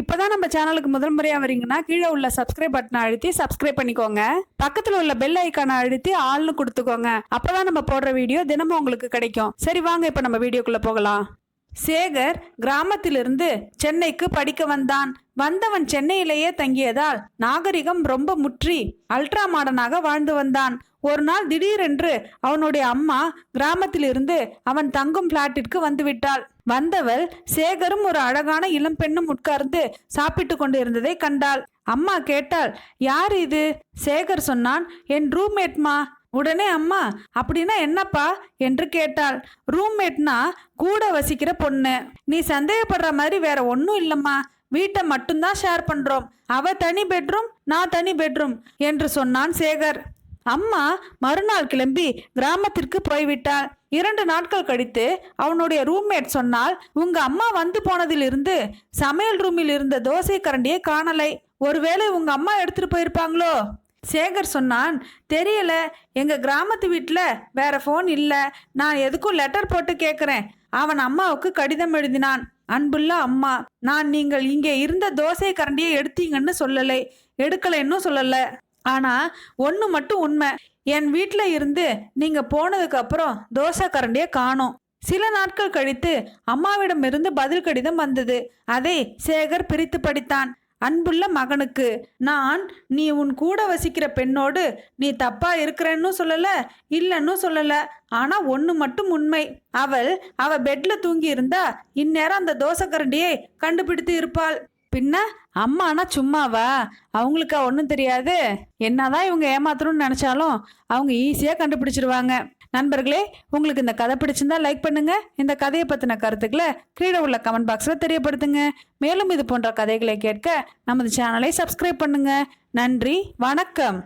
இப்போதான் நம்ம சேனலுக்கு முதல் முறையாக வரீங்கன்னா கீழே உள்ள சப்ஸ்கிரைப் பட்டனை அழுத்தி சப்ஸ்கிரைப் பண்ணிக்கோங்க. பக்கத்தில் உள்ள பெல் ஐக்கானை அழுத்தி ஆள்னு கொடுத்துக்கோங்க. அப்போதான் நம்ம போடுற வீடியோ தினமும் உங்களுக்கு கிடைக்கும். சரி வாங்க இப்போ நம்ம வீடியோக்குள்ளே போகலாம். சேகர் கிராமத்திலிருந்து சென்னைக்கு படிக்க வந்தான். வந்தவன் சென்னையிலேயே தங்கியதால் நாகரிகம் ரொம்ப முற்றி அல்ட்ரா மாடனாக வாழ்ந்து வந்தான். ஒரு நாள் திடீரென்று அவனுடைய அம்மா கிராமத்திலிருந்து அவன் தங்கும் பிளாட்டிற்கு வந்துவிட்டாள் வந்தவள் சேகரும் ஒரு அழகான இளம் பெண்ணும் உட்கார்ந்து சாப்பிட்டு கொண்டு இருந்ததை கண்டாள். அம்மா கேட்டாள் யார் இது? சேகர் சொன்னான் என் ரூம்மேட்மா உடனே அம்மா அப்படின்னா என்னப்பா? என்று கேட்டாள். ரூம்மேட்னா கூட வசிக்கிற பொண்ணு. நீ சந்தேகப்படுற மாதிரி வேற ஒன்றும் இல்லம்மா. வீட்டை மட்டும்தான் ஷேர் பண்றோம். அவ தனி பெட்ரூம் நான் தனி பெட்ரூம் என்று சொன்னான் சேகர். அம்மா மறுநாள் கிளம்பி கிராமத்திற்கு போய்விட்டாள் இரண்டு நாட்கள் கழித்து அவனுடைய ரூம்மேட் சொன்னால் உங்க அம்மா வந்து போனதிலிருந்து சமையல் ரூமில் இருந்த தோசை கரண்டியை காணலை. ஒருவேளை உங்க அம்மா எடுத்துட்டு போயிருப்பாங்களோ? சேகர் சொன்னான் தெரியல. எங்க கிராமத்து வீட்டில் வேற ஃபோன் இல்லை. நான் எதுக்கும் லெட்டர் போட்டு கேட்குறேன் அவன் அம்மாவுக்கு கடிதம் எழுதினான் அன்புள்ள அம்மா நான் நீங்கள் இங்கே இருந்த தோசை கரண்டியை எடுத்தீங்கன்னு சொல்லலை. எடுக்கலைன்னு சொல்லலை. ஆனா ஒன்று மட்டும் உண்மை. என் வீட்டில் இருந்து நீங்கள் போனதுக்கு அப்புறம் தோசை கரண்டியை காணோம். சில நாட்கள் கழித்து அம்மாவிடமிருந்து பதில் கடிதம் வந்தது. அதை சேகர் பிரித்து படித்தான். அன்புள்ள மகனுக்கு நான் நீ உன் கூட வசிக்கிற பெண்ணோடு நீ தப்பா இருக்கிறன்னு சொல்லல இல்லைன்னு சொல்லல. ஆனா ஒன்று மட்டும் உண்மை. அவள் அவ பெட்ல தூங்கி இருந்தா இந்நேரம் அந்த தோசை கரண்டியை கண்டுபிடித்து இருப்பாள். பின்ன அம்மானா சும்மாவா? அவங்களுக்கா ஒன்றும் தெரியாது. என்னதான் இவங்க ஏமாத்தணும்னு நினச்சாலும் அவங்க ஈஸியாக கண்டுபிடிச்சிருவாங்க. நண்பர்களே உங்களுக்கு இந்த கதை பிடிச்சிருந்தா லைக் பண்ணுங்க. இந்த கதையை பற்றின கருத்துக்களை கீழே உள்ள கமெண்ட் பாக்ஸில் தெரியப்படுத்துங்க. மேலும் இது போன்ற கதைகளை கேட்க நமது சேனலை சப்ஸ்கிரைப் பண்ணுங்க. நன்றி வணக்கம்.